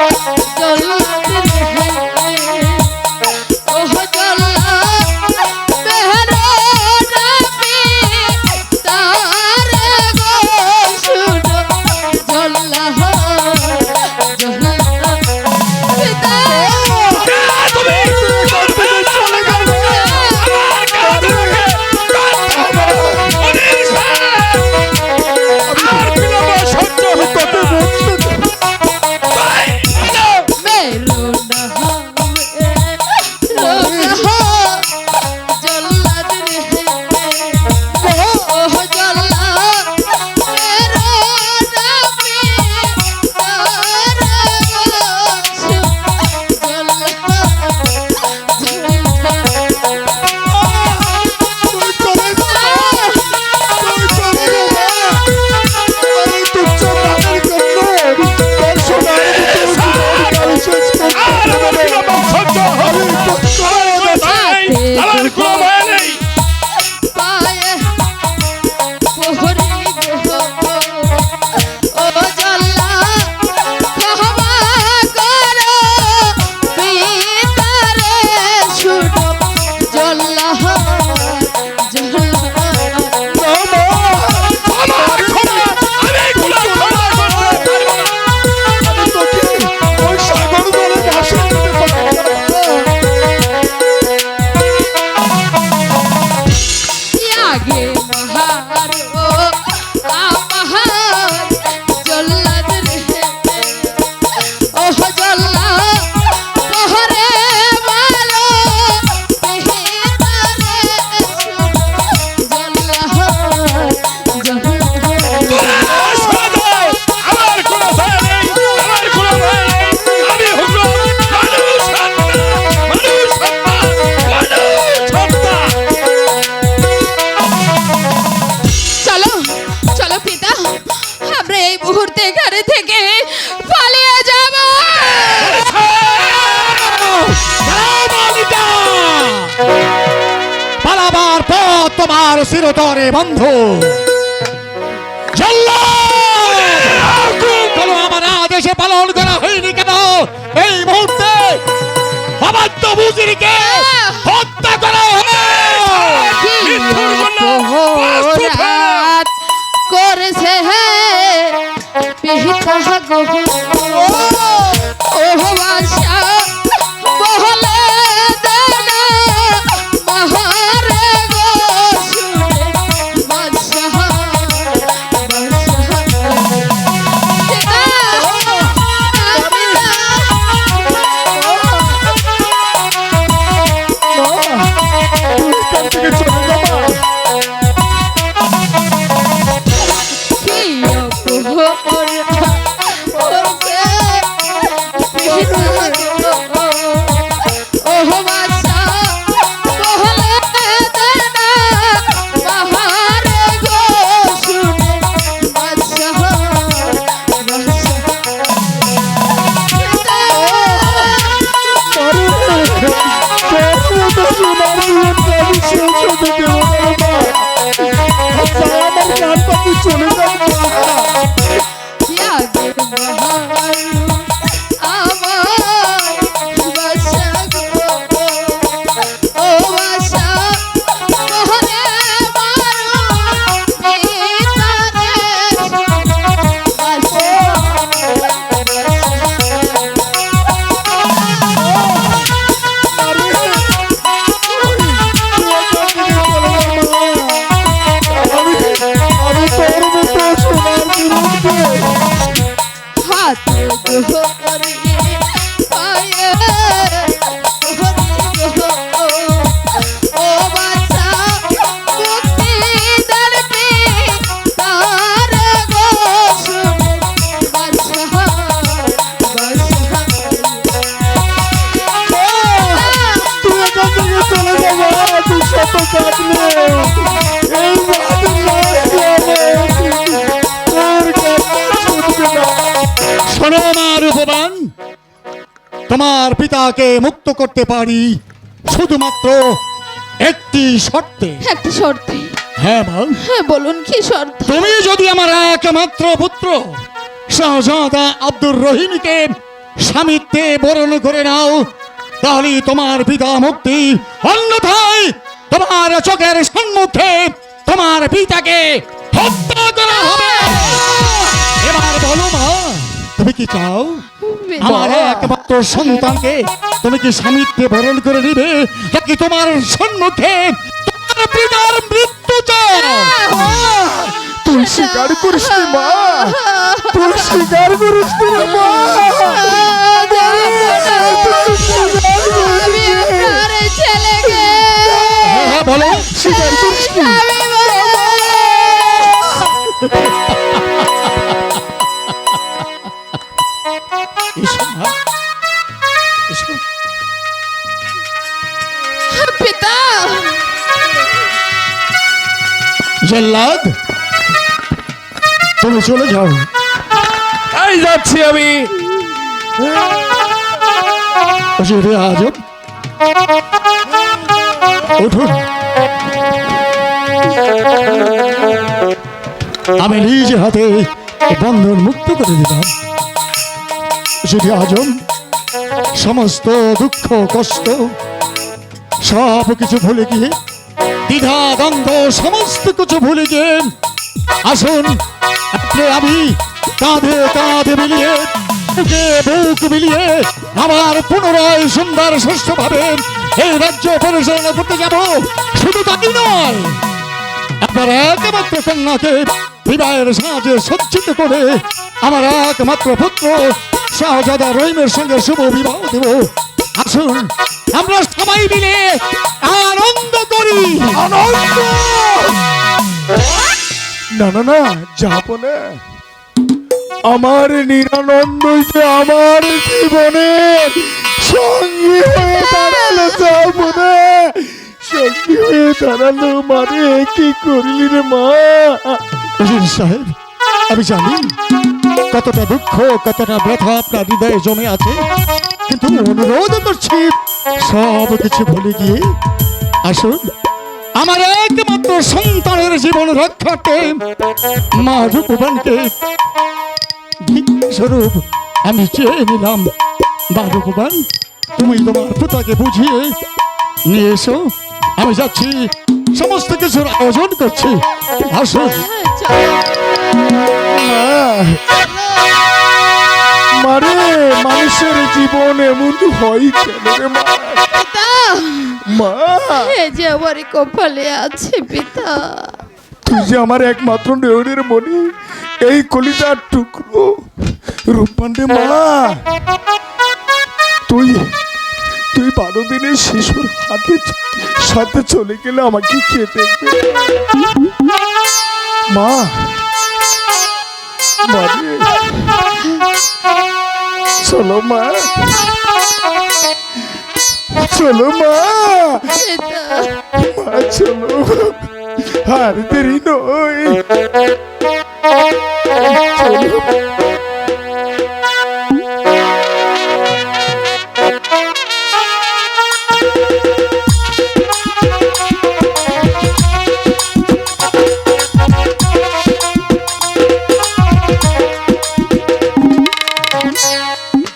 চলো চিরতরে বন্ধ। চলো আমার আদেশে পালন করা হয়নি কেন? এই মুহূর্তে চলে তোমার পিতাকে মুক্ত করতে পারি শুধুমাত্র একটি শর্তে। একটি শর্তে। হ্যাঁ বল হ্যাঁ বলুন কি শর্ত? তুমি যদি আমার একমাত্র পুত্র সহজাদা আব্দুর রহিমকে স্বামিত্বে বরণ করে নাও তাহলে তোমার পিতা মুক্তি অন্যথায় তোমার চোখের সম্মুখে তোমার পিতাকে হত্যা করা হবে। এবার বলো মা তুমি কি চাও? আমার একমাত্র সন্তানকে তুমি কি স্বামীত্বে বরণ করে নিবে নাকি তোমার সম্মুখে তোমার পিতার মৃত্যু চাও? তুই স্বীকার করিস মা তুই স্বীকার করিস মা। পিতা জল্লাদ তুমি চলে যাও এই যাচ্ছি আমি। আজম উঠুন আমি নিজ হাতে বন্ধন মুক্ত করে দিলাম। হুজুরে আজম সমস্ত দুঃখ, কষ্ট, সব কিছু ভুলে গিয়ে, দ্বিধা, দ্বন্দ্ব, সমস্ত কিছু ভুলে গিয়ে, আসুন, আপনি আমি কাঁধে কাঁধে মিলিয়ে, বুকে মিলিয়ে, আবার পুনরায় সুন্দর সুস্থ ভাবে এই রাজ্য পরিচালনা করতে যাব। শুধু তাই নয়, আপনার একমাত্র কন্যাকে বিবাহের সাহায্যে সজ্জিত করে, আমার একমাত্র পুত্র শাহজাদা রহিমের সঙ্গে শুভ বিবাহ দেব। আসুন আমরা সবাই মিলে আনন্দ করি। আনন্দ! না না না যাব না। আমার নিরানন্দই যে আমার জীবনের সঙ্গী হয়ে দাঁড়াল যাব না। সঙ্গী হয়ে দাঁড়াল মানে কি করলি রে মা? সাহেব আমি জানি। কতটা দুঃখ, কতটা ব্যথা আপনার হৃদয়ে জমে আছে? কিন্তু অনুরোধ করছি, সব কিছু ভুলে গিয়ে আসুন। আমার একমাত্র সন্তানের জীবন রক্ষার্থে মা রূপবানকে স্বরূপ আমি চেয়ে নিলাম। মা রূপবান, তুমি তোমার পিতাকে বুঝিয়ে নিয়ে এসো। আমি যাচ্ছি, সমস্ত কিছুর আয়োজন করছি। আসুন। মা মারে মানুষের জীবন এমন হয় কেন রে মা? পিতা! মা! এ যে আমার কপালে আছে পিতা। তুই যে আমার একমাত্র নেউরের মনি এই কলিজার টুকরো। রূপমান্ডে মা! তুই তুই বারো দিনের শিশুর হাতে সাথে চলে গেলে আমাকে কে দেখবে? মা। চলো মা। চলো মা। মা চলো আর দেরি নয়। চলো